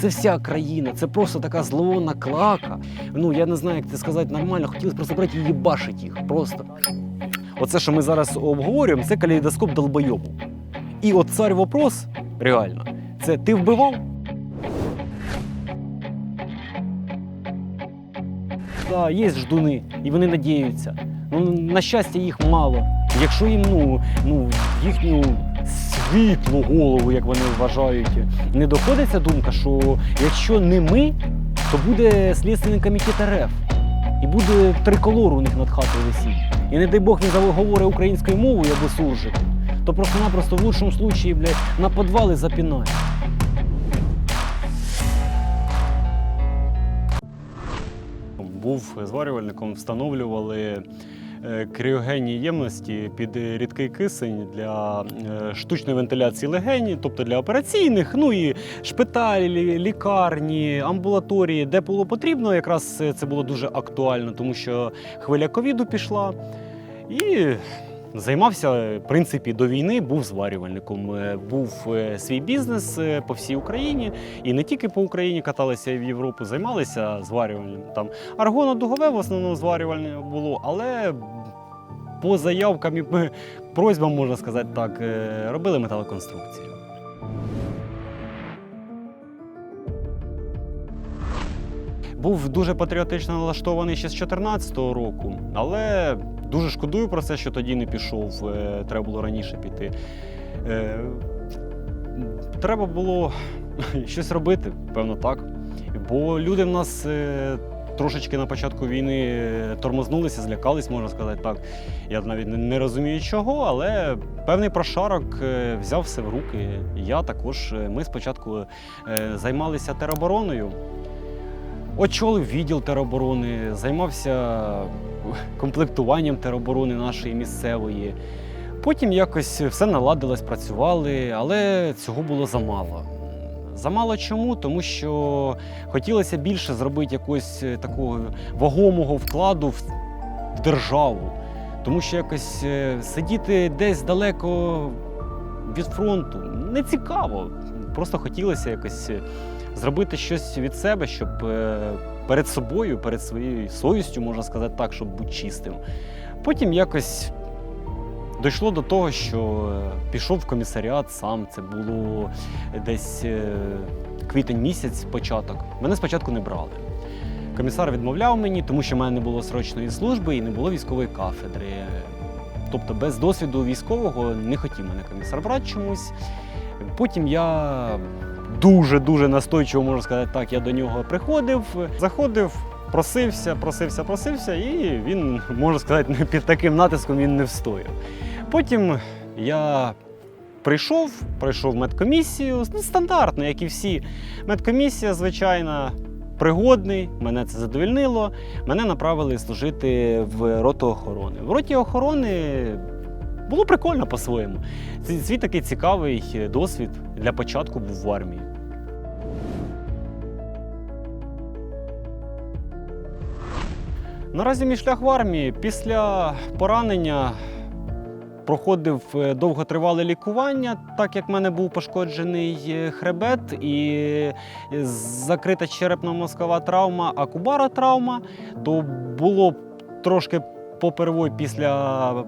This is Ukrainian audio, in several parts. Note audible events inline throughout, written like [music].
Це вся країна, це просто така зловонна клака. Ну я не знаю, як це сказати нормально. Хотілося просто брати і їбашить їх. Просто. Оце, що ми зараз обговорюємо, це калейдоскоп долбойобу. І от цар вопрос, реально, це ти вбивав? Так, є ждуни, і вони надіються. Ну, на щастя, їх мало. Якщо їм ну, ну, їхню світлу голову, як вони вважають, не доходиться думка, що якщо не ми, то буде Слідственний комітет РФ. І буде триколор у них над хатою висіть. І не дай Бог він заговорить українською мовою або суржиком, то просто-напросто в лучшому случаї, блядь, на підвали запінає. Був зварювальником, встановлювали кріогенні ємності під рідкий кисень для е, штучної вентиляції легені, тобто для операційних, ну і шпиталі, лікарні, амбулаторії, де було потрібно. Якраз це було дуже актуально, тому що хвиля ковіду пішла. І займався, в принципі, до війни був зварювальником. Е, Був е, свій бізнес е, по всій Україні, і не тільки по Україні каталися і в Європу, займалися зварювальним. Там аргонодугове в основному зварювальне було, але по заявкам і е, [laughs] просьбам, можна сказати так, е, робили металоконструкції. Був дуже патріотично налаштований ще з 2014 року, але дуже шкодую про це, що тоді не пішов. е, Треба було раніше піти. Е, Треба було [laughs] щось робити, певно, так. Бо люди в нас е, трошечки на початку війни тормознулися, злякались, можна сказати так. Я навіть не- розумію чого, але певний прошарок взяв все в руки. Я також. Ми спочатку займалися теробороною. Очолив відділ тероборони, займався комплектуванням тероборони нашої місцевої. Потім якось все наладилось, працювали, але цього було замало. Замало чому? Тому що хотілося більше зробити якогось е, такого вагомого вкладу в державу. Тому що якось е, сидіти десь далеко від фронту не цікаво. Просто хотілося якось е, зробити щось від себе, щоб е, перед собою, перед своєю совістю, можна сказати так, щоб бути чистим. Потім якось дійшло до того, що е, пішов в комісаріат сам. Це було десь е, квітень місяць, початок. Мене спочатку не брали. Комісар відмовляв мені, тому що в мене не було срочної служби і не було військової кафедри. Тобто без досвіду військового не хотів мене комісар брати чомусь. Потім я дуже-дуже настойчиво, можна сказати так, я до нього приходив, заходив, просився, просився, просився, і він, можна сказати, під таким натиском він не встояв. Потім я прийшов, пройшов медкомісію, ну, стандартно, як і всі. Медкомісія, звичайна, пригодний, мене це задовольнило. Мене направили служити в роту охорони. В роті охорони було прикольно по-своєму. Свій такий цікавий досвід для початку був в армії. Наразі мій шлях в армії після поранення проходив е, довготривале лікування, так як в мене був пошкоджений е, хребет і е, закрита черепно-мозкова травма, а кубара травма, то було трошки попервой після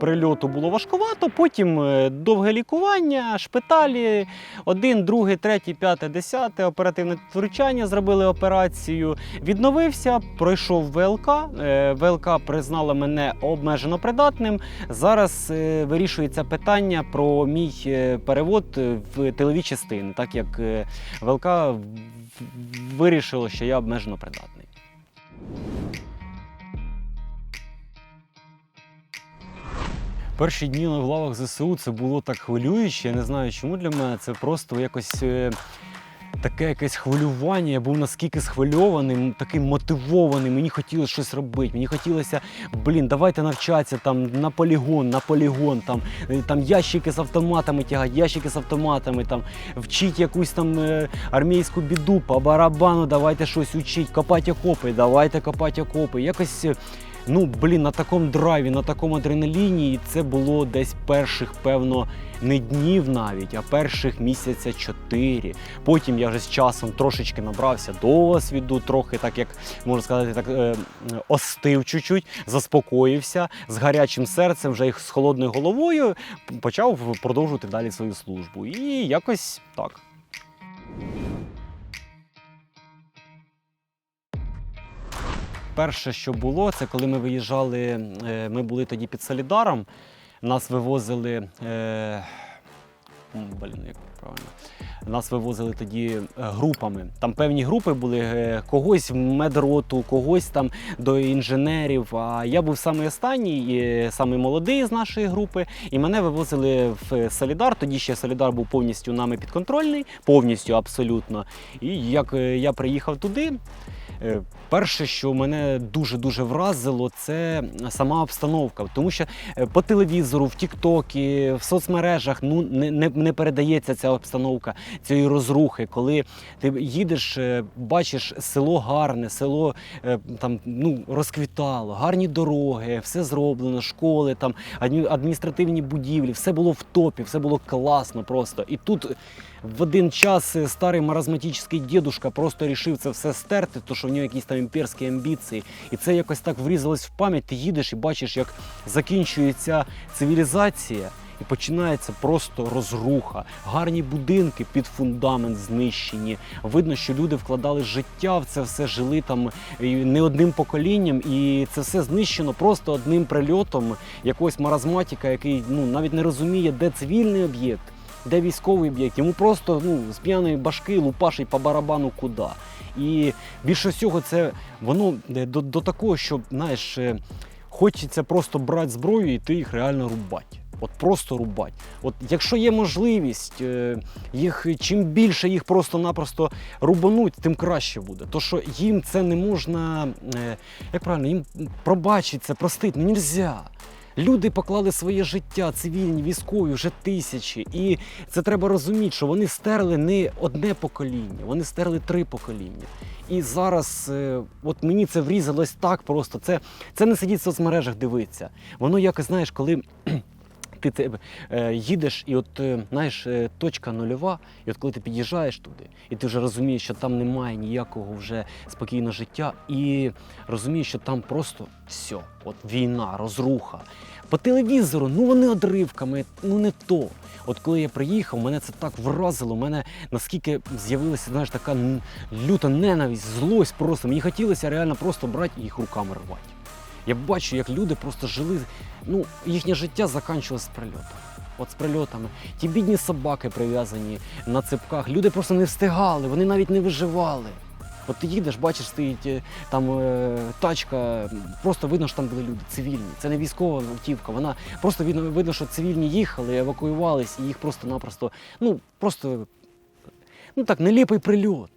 прильоту було важкувато. Потім е, довге лікування, шпиталі, один, другий, третій, п'яте, десяте, оперативне втручання, зробили операцію. Відновився, пройшов ВЛК. Е, ВЛК признала мене обмежено придатним. Зараз е, вирішується питання про мій перевод в тилові частини, так як ВЛК вирішило, що я обмежено придатний. Перші дні в лавах ЗСУ це було так хвилююче. Я не знаю, чому для мене це просто якось е, таке якесь хвилювання. Я був наскільки схвильований, м, такий мотивований. Мені хотілося щось робити. Мені хотілося, блін, давайте навчатися там на полігон, на полігон, там, е, там ящики з автоматами тягати, ящики з автоматами, там вчить якусь там е, армійську біду по барабану, давайте щось учить, копати окопи, давайте копати окопи. Якось. Ну блін, на такому драйві, на такому адреналіні, і це було десь перших, певно, не днів навіть, а перших місяця чотири. Потім я вже з часом трошечки набрався досвіду, трохи так як можна сказати, так е, остив чуть-чуть, заспокоївся з гарячим серцем, вже з холодною головою почав продовжувати далі свою службу. І якось так. Перше, що було, це коли ми виїжджали, е, ми були тоді під Солідаром, нас вивозили. Е, блін, як правильно. Нас вивозили тоді е, групами. Там певні групи були, е, когось в медроту, когось там до інженерів. А я був самий останній, самий молодий з нашої групи, і мене вивозили в Солідар. Тоді ще Солідар був повністю нами підконтрольний, повністю абсолютно. І як я приїхав туди. Е, Перше, що мене дуже-дуже вразило, це сама обстановка. Тому що е, по телевізору, в Тіктокі, в соцмережах ну, не, не, не передається ця обстановка цієї розрухи. Коли ти їдеш, е, бачиш село гарне, село там ну, розквітало, гарні дороги, все зроблено, школи, там адмі- адміністративні будівлі, все було в топі, все було класно просто. І тут в один час е, старий маразматичний дідушка просто рішив це все стерти, то що в нього якісь там імперські амбіції. І це якось так врізалось в пам'ять. Ти їдеш і бачиш, як закінчується цивілізація. І починається просто розруха. Гарні будинки під фундамент знищені. Видно, що люди вкладали життя в це все, жили там не одним поколінням, і це все знищено просто одним прильотом якогось маразматіка, який ну навіть не розуміє, де цивільний об'єкт, де військовий об'єкт. Йому просто ну, з п'яної башки лупашить по барабану куди. І більше всього, це воно е, до, до такого, що знаєш, е, хочеться просто брати зброю і ти їх реально рубати. От просто рубать. От якщо є можливість, е, їх чим більше їх просто-напросто рубануть, тим краще буде. То що їм це не можна, як правильно, їм пробачити це, простити, ну нельзя. Люди поклали своє життя, цивільні, військові, вже тисячі. І це треба розуміти, що вони стерли не одне покоління, вони стерли три покоління. І зараз, е, от мені це врізалось так просто. Це, це не сидіть в соцмережах дивитися. Воно якось, знаєш, коли ти те- е, їдеш, і от е, знаєш, е, точка нульова, і от коли ти під'їжджаєш туди, і ти вже розумієш, що там немає ніякого вже спокійного життя, і розумієш, що там просто все, от війна, розруха. По телевізору, ну вони одривками, ну не то. От коли я приїхав, мене це так вразило. мене наскільки з'явилася знаєш, така люта ненависть, злость просто. Мені хотілося реально просто брати і їх руками рвати. Я бачу, як люди просто жили, ну, їхнє життя закінчилось з прильотом. От з прильотами. Ті бідні собаки прив'язані на цепках. Люди просто не встигали, вони навіть не виживали. От ти їдеш, бачиш, стоїть е, там е, тачка, просто видно, що там були люди цивільні. Це не військова автівка. Вона просто видно, видно, що цивільні їхали, евакуювались, і їх просто-напросто, ну просто ну так, неліпий прильот.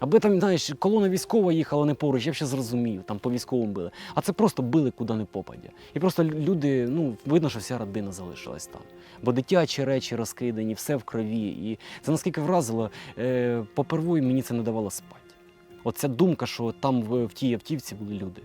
Аби там, знаєш, колона військова їхала не поруч, я б ще зрозумів, там по військовому били. А це просто били куди не попадя. І просто люди, ну, видно, що вся родина залишилась там. Бо дитячі речі розкидані, все в крові. І це наскільки вразило, е, попервою мені це не давало спати. Оця думка, що там в, тій автівці були люди.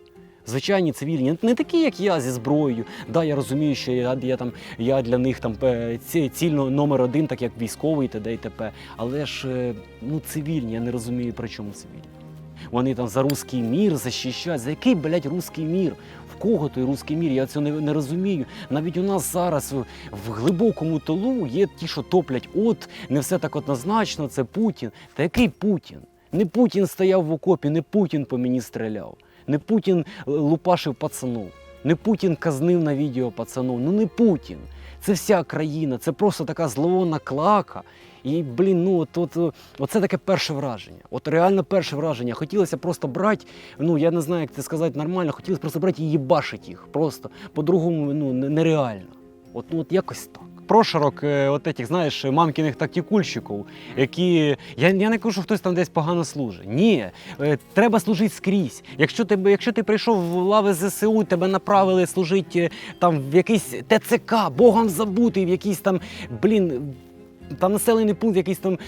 Звичайні цивільні, не такі, як я зі зброєю. Да, я розумію, що я, я, там, я для них там е, ці- ціль номер один, так як військовий, т.д. і т.п. Але ж е, ну, цивільні, я не розумію, при чому цивільні. Вони там за русський мір захищають. За який, блядь, русський мір? В кого той русський мір? Я цього не, не розумію. Навіть у нас зараз в глибокому тилу є ті, що топлять. От не все так однозначно, це Путін. Та який Путін? Не Путін стояв в окопі, не Путін по мені стріляв, не Путін е, лупашив пацанов, не Путін казнив на відео пацанов. Ну не Путін. Це вся країна, це просто така зловонна клака. І, блін, ну от, от, оце таке перше враження. От реально перше враження. Хотілося просто брати, ну я не знаю, як це сказати нормально, хотілося просто брати і їбашити їх. Просто по-другому ну, нереально. От, ну, от якось так. Прошарок е, от этих, знаєш, мамкиних тактикульщиків, які. Я, я не кажу, що хтось там десь погано служить. Ні, е, треба служити скрізь. Якщо ти, якщо ти прийшов в лави ЗСУ, тебе направили служити е, там в якийсь ТЦК, Богом забутий, в якийсь там, блін, там населений пункт, якийсь там.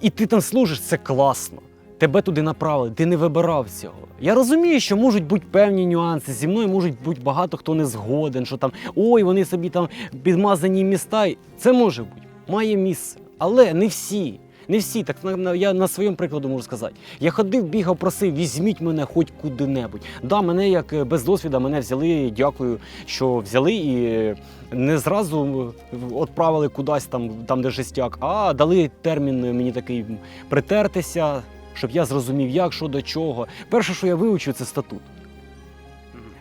І ти там служиш, це класно. Тебе туди направили, ти не вибирав цього. Я розумію, що можуть бути певні нюанси. Зі мною можуть бути багато хто не згоден, що там ой, вони собі там підмазані міста. Це може бути, має місце. Але не всі. Не всі, так я на своєму прикладу можу сказати. Я ходив, бігав, просив, візьміть мене хоч куди-небудь. Да, мене як е, без досвіду, мене взяли. Дякую, що взяли і е, не зразу е, відправили кудись там, там де жестяк, а дали термін мені такий притертися, щоб я зрозумів, як, що до чого. Перше, що я вивчив, це статут.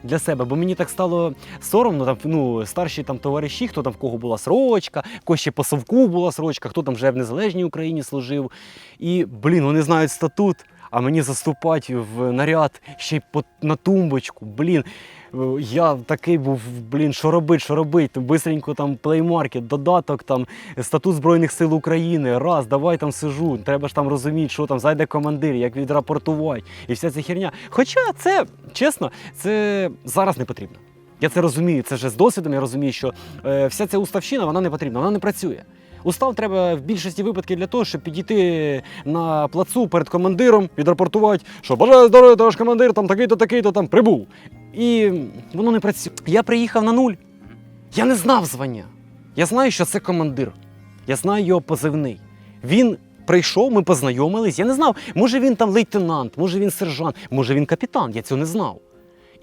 Для себе, бо мені так стало соромно, там ну старші там товариші, хто там в кого була срочка, в кого ще по совку була срочка, хто там вже в незалежній Україні служив. І блін, вони знають статут, а мені заступати в наряд ще й по, на тумбочку. Блін, я такий був, блін, що робить, що робить. Бистренько там плеймаркет, додаток, там статут Збройних сил України. Раз, давай там сижу. Треба ж там розуміти, що там зайде командир, як відрапортувати, і вся ця херня. Хоча це, чесно, це зараз не потрібно. Я це розумію. Це вже з досвідом. Я розумію, що е, вся ця уставщина вона не потрібна, вона не працює. Устав треба в більшості випадків для того, щоб підійти на плацу перед командиром, відрапортувати, що бажаю здоров'я, товариш командир, там такий-то, такий-то там прибув. І воно не працює. Я приїхав на нуль. Я не знав звання. Я знаю, що це командир. Я знаю його позивний. Він прийшов, ми познайомились. Я не знав, може він там лейтенант, може він сержант, може він капітан. Я цього не знав.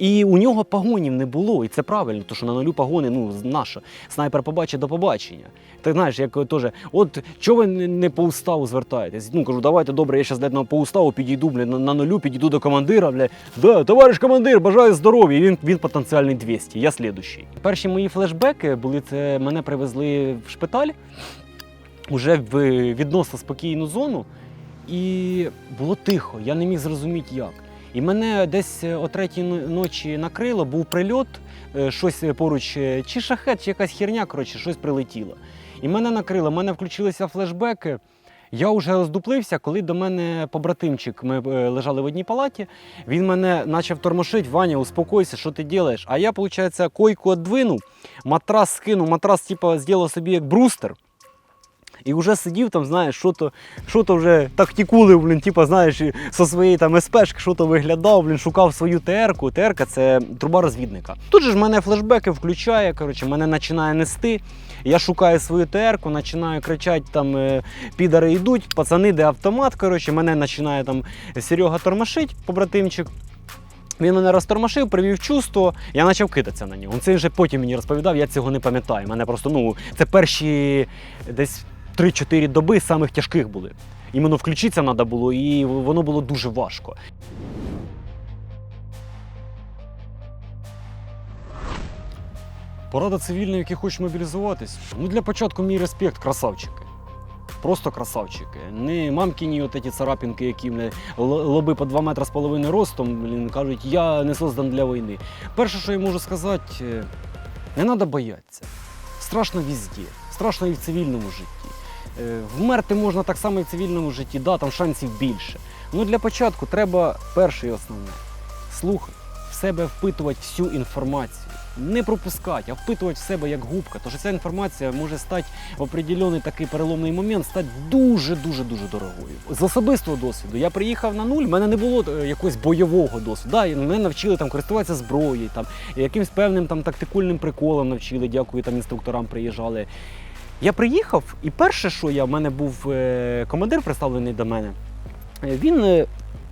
І у нього погонів не було, і це правильно, тому що на нулю погони, ну, наша. Снайпер побачить до побачення. Так знаєш, як теж, от чого ви не не по уставу звертаєтесь? Ну кажу, давайте добре, я зараз на по уставу підійду, бля, на, на нулю, підійду до командира, бля. Да, товариш командир, бажаю здоров'я. Він, він потенціальний 200, я слідущий. Перші мої флешбеки були це мене привезли в шпиталь уже в відносно спокійну зону, і було тихо, я не міг зрозуміти як. І мене десь о третій ночі накрило, був прильот, е, щось поруч, е, чи шахет, чи якась херня, коротше, щось прилетіло. І мене накрило, в мене включилися флешбеки. Я вже роздуплився, коли до мене побратимчик, ми е, лежали в одній палаті. Він мене почав тормошити, Ваня, успокойся, що ти робиш? А я, виходить, койку віддвинув, матрас скинув, матрас, типу, зробив собі як брустер. І вже сидів там, знаєш, що то, що то вже тактикулив, блін, типу, знаєш, со своєї там СПшки, що то виглядав, блін, шукав свою ТР-ку. ТР-ка це труба розвідника. Тут же ж мене флешбеки включає, коротше, мене починає нести. Я шукаю свою ТР-ку, починаю кричати, там е, підари йдуть, пацани, де автомат. Коротше, мене починає там Серега тормошить, побратимчик. Він мене розтормошив, привів чувство, я почав кидатися на нього. Це вже потім мені розповідав, я цього не пам'ятаю. Мене просто, ну, це перші десь 3-4 доби самих тяжких були. Іменно включитися треба було, і воно було дуже важко. Порада цивільна, які хочуть мобілізуватись. Ну, для початку мій респект, красавчики. Просто красавчики. Не мамкіні от ці царапінки, які мене лоби по 2 метри з половиною ростом, блін, кажуть, я не создан для війни. Перше, що я можу сказати, е, не треба боятися. Страшно везде. Страшно і в цивільному житті. Е, Вмерти можна так само і в цивільному житті, да, там шансів більше. Ну для початку треба перше і основне слухати, в себе впитувати всю інформацію. Не пропускати, а впитувати в себе як губка. Що ця інформація може стати в определений такий переломний момент, стати дуже-дуже дуже дорогою. З особистого досвіду я приїхав на нуль, в мене не було е, якогось бойового досвіду. Да, мене навчили там користуватися зброєю, там якимсь певним там тактикульним приколом навчили. Дякую, там інструкторам приїжджали. Я приїхав, і перше, що я в мене був е, командир представлений до мене, е, він е,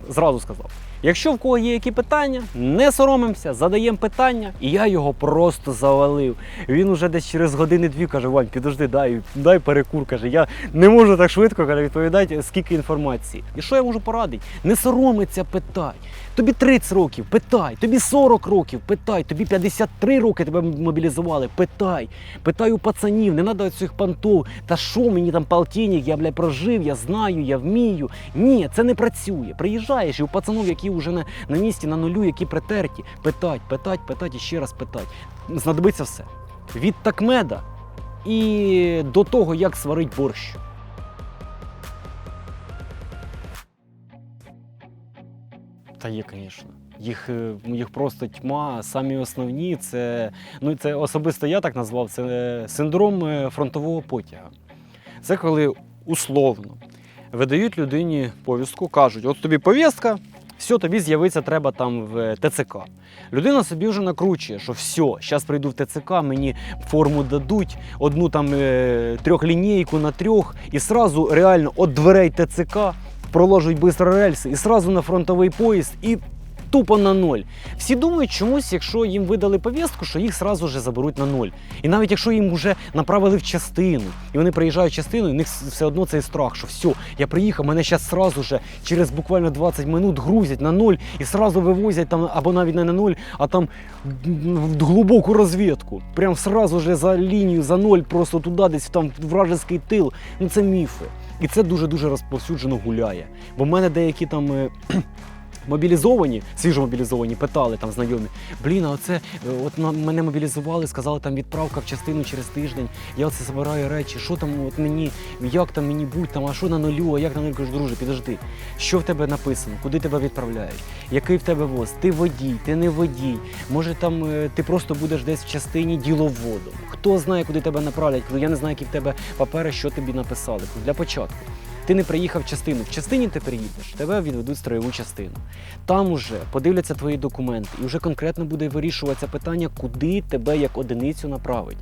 зразу сказав: якщо в кого є які питання, не соромимося, задаємо питання, і я його просто завалив. Він уже десь через години-дві каже: Вань, підожди, дай, дай перекур. каже, я не можу так швидко каже, відповідати, скільки інформації. І що я можу порадити? Не соромиться, питай. Тобі 30 років, питай, тобі 40 років, питай, тобі 53 роки тебе мобілізували, питай. Питай у пацанів, не треба цих пантов. Та що мені там полтинник, я блядь, прожив, я знаю, я вмію. Ні, це не працює. Приїжджаєш і у пацанів, які вже на, на місці, на нулю, які притерті, питать, питать, питать і ще раз питать. Знадобиться все. Від такмеда і до того, як сварить борщ. Та є, звісно. Їх, е, їх просто тьма. Самі основні це, ну це особисто я так назвав, це е, синдром е, фронтового потяга. Це коли условно видають людині повістку, кажуть: от тобі повістка, все, тобі з'явиться треба там в ТЦК. Людина собі вже накручує, що все, зараз прийду в ТЦК, мені форму дадуть, одну там е, трьохлінійку на трьох, і сразу реально от дверей ТЦК проложують швидко рельси, і сразу на фронтовий поїзд, і тупо на ноль. Всі думають чомусь, якщо їм видали повістку, що їх сразу же заберуть на ноль. І навіть якщо їм вже направили в частину, і вони приїжджають в частину, і в них все одно цей страх, що все, я приїхав, мене зараз сразу же через буквально 20 минут грузять на ноль і сразу вивозять там, або навіть не на ноль, а там в глибоку розвідку. Прям сразу же за лінію, за ноль, просто туди, десь там вражеський тил. Ну це міфи. І це дуже-дуже розповсюджено гуляє. Бо в мене деякі там. Мобілізовані, свіжо мобілізовані, питали там знайомі. Блін, а оце е, от мене мобілізували, сказали там відправка в частину через тиждень. Я оце забираю речі. Що там от мені, як там мені будь там, а що на нулю, а як на нулю кажу, друже, підожди. Що в тебе написано? Куди тебе відправляють? Який в тебе воз? Ти водій, ти не водій. Може там е, ти просто будеш десь в частині діловодом. Хто знає, куди тебе направлять? Я не знаю, які в тебе папери, що тобі написали. Для початку. Ти не приїхав в частину. В частині ти приїдеш, тебе відведуть в строєву частину. Там уже подивляться твої документи, і вже конкретно буде вирішуватися питання, куди тебе як одиницю направить.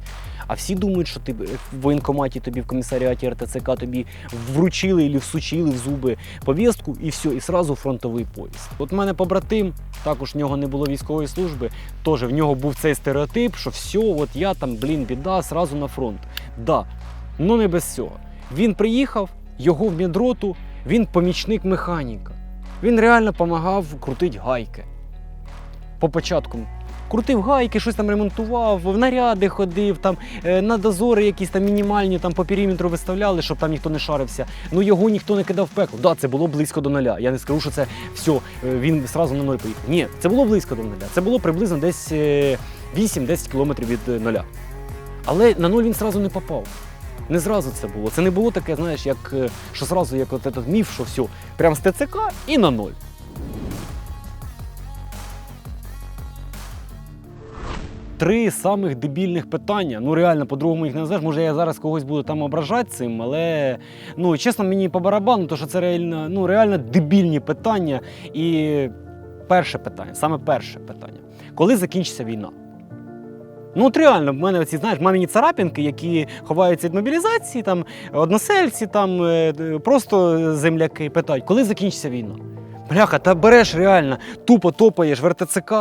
А всі думають, що ти в воєнкоматі тобі в комісаріаті РТЦК тобі вручили і всучили в зуби повістку, і все, і сразу фронтовий поїзд. От в мене побратим, також в нього не було військової служби, теж в нього був цей стереотип, що все, от я там, блін, біда, сразу на фронт. Да, ну не без цього. Він приїхав, його в медроту, він помічник механіка. Він реально допомагав крутити гайки. По початку. Крутив гайки, щось там ремонтував, в наряди ходив, там, е, на дозори якісь там мінімальні там, по периметру виставляли, щоб там ніхто не шарився. Ну його ніхто не кидав в пекло. Да, це було близько до нуля. Я не скажу, що це все, е, він зразу на ноль поїхав. Ні, це було близько до нуля. Це було приблизно десь е, 8-10 кілометрів від е, нуля. Але на нуль він зразу не попав. Не зразу це було. Це не було таке, знаєш, як е, що зразу як от этот міф, що все, прям з ТЦК і на ноль. Три самих дебільних питання. Ну реально, по-другому їх не назвеш. Може, я зараз когось буду там ображати цим, але ну чесно, мені по барабану, тому що це реально, ну, реально дебільні питання. І перше питання, саме перше питання. Коли закінчиться війна? Ну, от реально, в мене оці, знаєш, маміні царапінки, які ховаються від мобілізації, там односельці, там е, просто земляки питають, коли закінчиться війна? Бляха, та береш реально, тупо топаєш в РТЦК,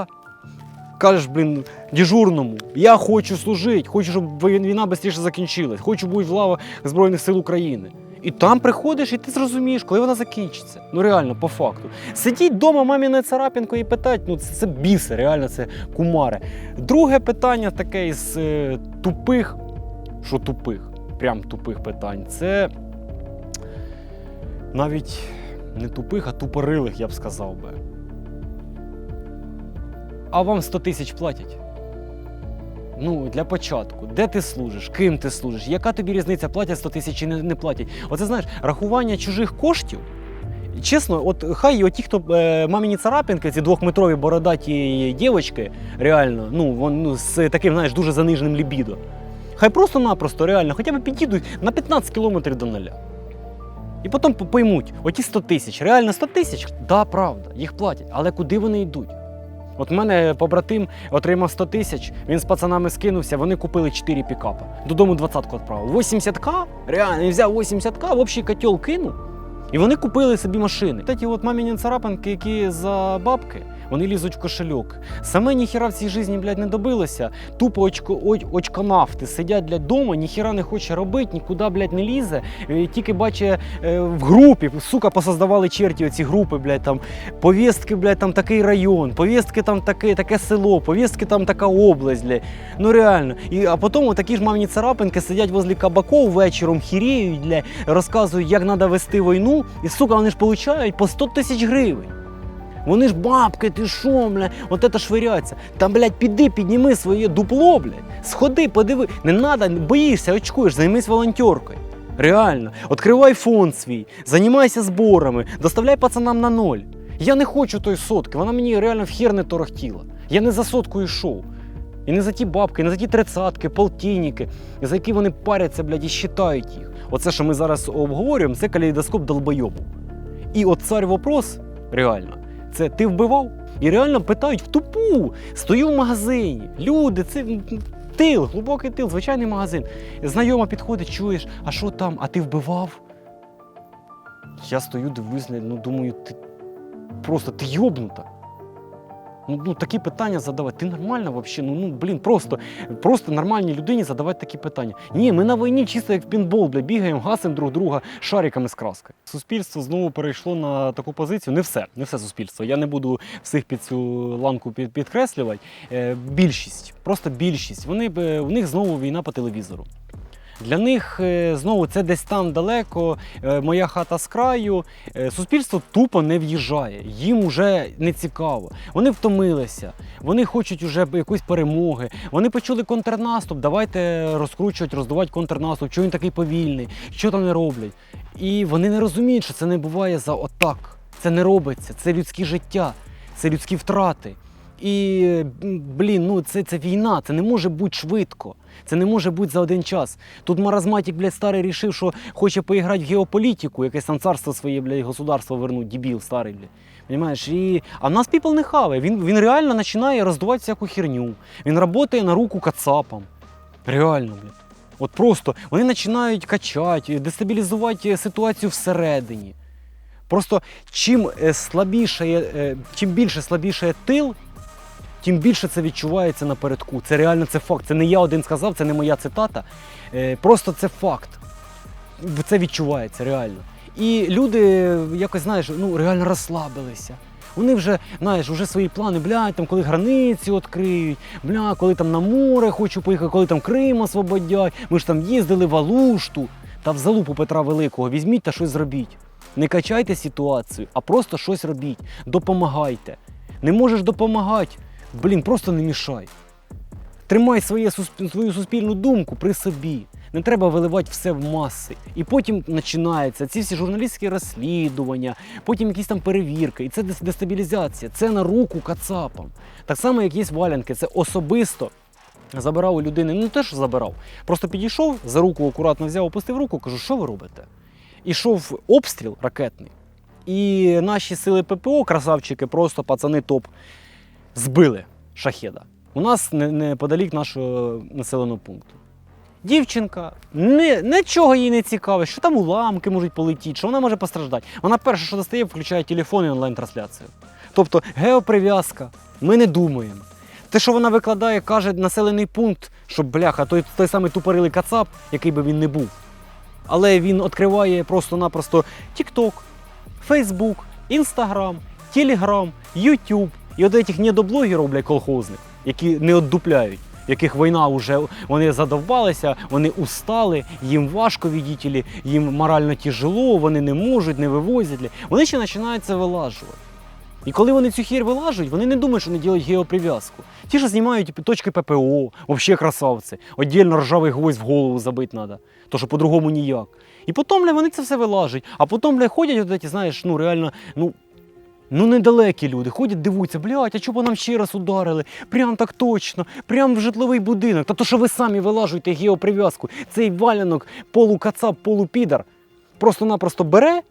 кажеш, блін, дежурному, я хочу служити, хочу, щоб війна швидше закінчилась, хочу бути в лавах Збройних сил України. І там приходиш, і ти зрозумієш, коли вона закінчиться. Ну реально, по факту. Сидіть вдома мамі царапінку і питати, ну це, це біси, реально, це кумари. Друге питання таке із е, тупих, що тупих, прям тупих питань, це навіть не тупих, а тупорилих, я б сказав би. А вам 100 тисяч платять? Ну, для початку, де ти служиш, ким ти служиш, яка тобі різниця, платять 100 тисяч чи не, не платять? Оце знаєш, рахування чужих коштів. Чесно, от хай оті, хто е, маміні царапінки, ці двохметрові бородаті дівчатки, реально, ну, вон, ну, з таким, знаєш, дуже заниженим лібідо. Хай просто-напросто, реально, хоча б підійдуть на 15 кілометрів до нуля. І потім по- поймуть, оті 100 тисяч, реально 100 тисяч, да, правда, їх платять, але куди вони йдуть? От мене побратим отримав 100 тисяч, він з пацанами скинувся, вони купили 4 пікапи. Додому 20-ку відправив. 80к, реально, він взяв 80к, в общий котел кинув. І вони купили собі машини. Такі от маміні царапинки, які за бабки, вони лізуть в кошельок. Саме ніхіра в цій житті, блядь, не добилося. Тупо очко, оч, очконавти сидять, блядь, дома, ніхіра не хоче робити, нікуди, блядь, не лізе. Е, Тільки бачить е, в групі, сука, посоздавали черті оці групи, блядь, там повістки, блядь, там такий район, повістки там таке, таке село, повістки там така область, блядь. Ну реально. І, а потім такі ж мамні царапинки сидять возле кабаков вечором, хіріють, блядь, розказують, як треба вести війну, і сука, вони ж получають по 100 тисяч гривень. Вони ж бабки, ти що, бля, от це швиряться. Там, блядь, піди, підніми своє дупло, блядь. Сходи, подиви. Не треба, боїшся, очкуєш, займись волонтеркою. Реально, відкривай фонд свій, займайся зборами, доставляй пацанам на ноль. Я не хочу тої сотки, вона мені реально в хер не торохтіла. Я не за сотку йшов. І не за ті бабки, і не за ті тридцятки, полтинники, за які вони паряться, блядь, і щитають їх. Оце, що ми зараз обговорюємо, це калейдоскоп долбойобу. І от цар вопрос, реально, це ти вбивав? І реально питають в тупу. Стою в магазині. Люди, це тил, глибокий тил, звичайний магазин. Знайома підходить, чуєш, а що там? А ти вбивав? Я стою, дивлюсь, ну думаю, ти просто ти йобнута. Ну, ну такі питання задавати. Ти нормальна взагалі? Ну, ну блін, просто, просто нормальній людині задавати такі питання. Ні, ми на війні чисто як в пінбол, бля, бігаємо, гасимо друг друга шариками з краскою. Суспільство знову перейшло на таку позицію. Не все, не все суспільство. Я не буду всіх під цю ланку під, підкреслювати. Е, більшість, просто більшість. Вони б- е, в них знову війна по телевізору. Для них е, знову це десь там далеко, е, моя хата з краю. Е, Суспільство тупо не в'їжджає, їм вже не цікаво. Вони втомилися, вони хочуть уже якоїсь перемоги. Вони почули контрнаступ. Давайте розкручувати, роздувати контрнаступ. Чого він такий повільний, що там не роблять. І вони не розуміють, що це не буває за отак. Це не робиться, це людське життя, це людські втрати. І блін, ну це, це війна, це не може бути швидко. Це не може бути за один час. Тут маразматик, блядь, старий рішив, що хоче поіграти в геополітику, якесь там царство своє, блядь, государство вернуть, дебіл старий, блядь. Понимаєш? І... А нас піпл не хаває. Він, він реально починає роздувати всяку херню. Він працює на руку кацапам. Реально, блядь. От просто вони починають качати, дестабілізувати ситуацію всередині. Просто чим е, слабіше, е, чим більше слабіше тил, тим більше це відчувається напередку. Це реально це факт. Це не я один сказав, це не моя цитата. Е, Просто це факт. Це відчувається реально. І люди якось, знаєш, ну реально розслабилися. Вони вже, знаєш, вже свої плани, блядь, там коли границі відкриють, бля, коли там на море хочу поїхати, коли там Крим освободять. Ми ж там їздили в Алушту та в залупу Петра Великого. Візьміть та щось зробіть. Не качайте ситуацію, а просто щось робіть. Допомагайте. Не можеш допомагати, блін, просто не мішай. Тримай своє, свою суспільну думку при собі. Не треба виливати все в маси. І потім починається ці всі журналістські розслідування, потім якісь там перевірки. І це дестабілізація. Це на руку кацапам. Так само, як є валянки, це особисто. Забирав у людини, ну не те, що забирав. Просто підійшов, за руку акуратно взяв, опустив руку, кажу, що ви робите? Ішов обстріл ракетний. І наші сили ППО, красавчики, просто пацани топ, збили шахеда. У нас неподалік нашого населеного пункту. Дівчинка не, нічого їй не цікаве, що там уламки можуть полетіти, що вона може постраждати. Вона перше, що достає, включає телефон і онлайн-трансляцію. Тобто геоприв'язка, ми не думаємо. Те, що вона викладає, каже населений пункт, що бляха, той, той самий тупорилий кацап, який би він не був. Але він відкриває просто-напросто TikTok, Facebook, Instagram, Telegram, YouTube. І от цих недоблогерів, блядь, колхозних, які не оддупляють, яких війна вже вони задовбалися, вони устали, їм важко відділі, їм морально тяжело, вони не можуть, не вивозять. Вони ще починають це вилажувати. І коли вони цю хір вилажують, вони не думають, що вони роблять геоприв'язку. Ті, що знімають точки ППО, взагалі красавці, отдельно ржавий гвоздь в голову забити треба, то що по-другому ніяк. І потім вони це все вилажують. А потім ходять, от ці, знаєш, ну реально, ну. Ну, недалекі люди ходять, дивуються, блядь, а чого нам ще раз ударили? Прям так точно, прям в житловий будинок. Та то, що ви самі вилажуєте геоприв'язку, цей валянок полукацап, полупідар, просто-напросто бере,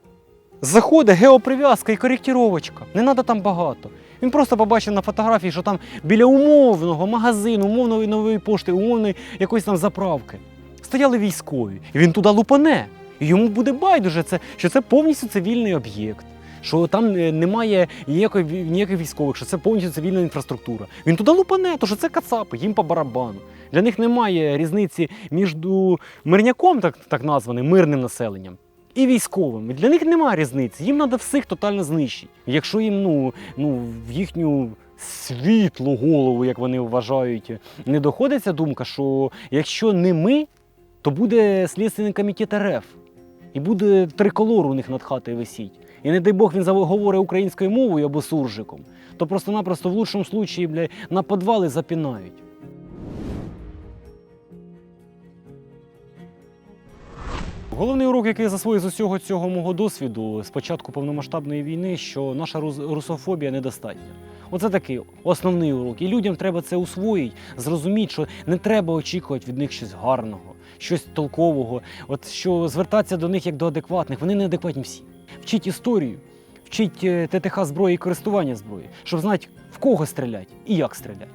заходить геоприв'язка і коректіровочка. Не треба там багато. Він просто побачив на фотографії, що там біля умовного магазину, умовної нової пошти, умовної якоїсь там заправки стояли військові. І він туди лупане. І йому буде байдуже, це, що це повністю цивільний об'єкт. Що там е, немає ніякої, ніяких військових, що це повністю цивільна інфраструктура. Він туди лупане, то що це кацапи, їм по барабану. Для них немає різниці між мирняком, так, так названим, мирним населенням, і військовим. Для них немає різниці. Їм треба всіх тотально знищити. Якщо їм ну, ну, в їхню світлу голову, як вони вважають, не доходиться думка, що якщо не ми, то буде Слідственний комітет РФ. І буде триколор у них над хатою висіть. І не дай Бог він заговорить українською мовою або суржиком, то просто-напросто в лучшому случаї бля, на підвали запінають. Головний урок, який я засвоїв з усього цього мого досвіду з початку повномасштабної війни, що наша рус- русофобія недостатня. Оце такий основний урок. І людям треба це усвоїти, зрозуміти, що не треба очікувати від них щось гарного, щось толкового. От що звертатися до них як до адекватних, вони неадекватні всі. Вчіть історію, вчіть е, ТТХ зброї і користування зброї, щоб знати, в кого стріляти і як стріляти.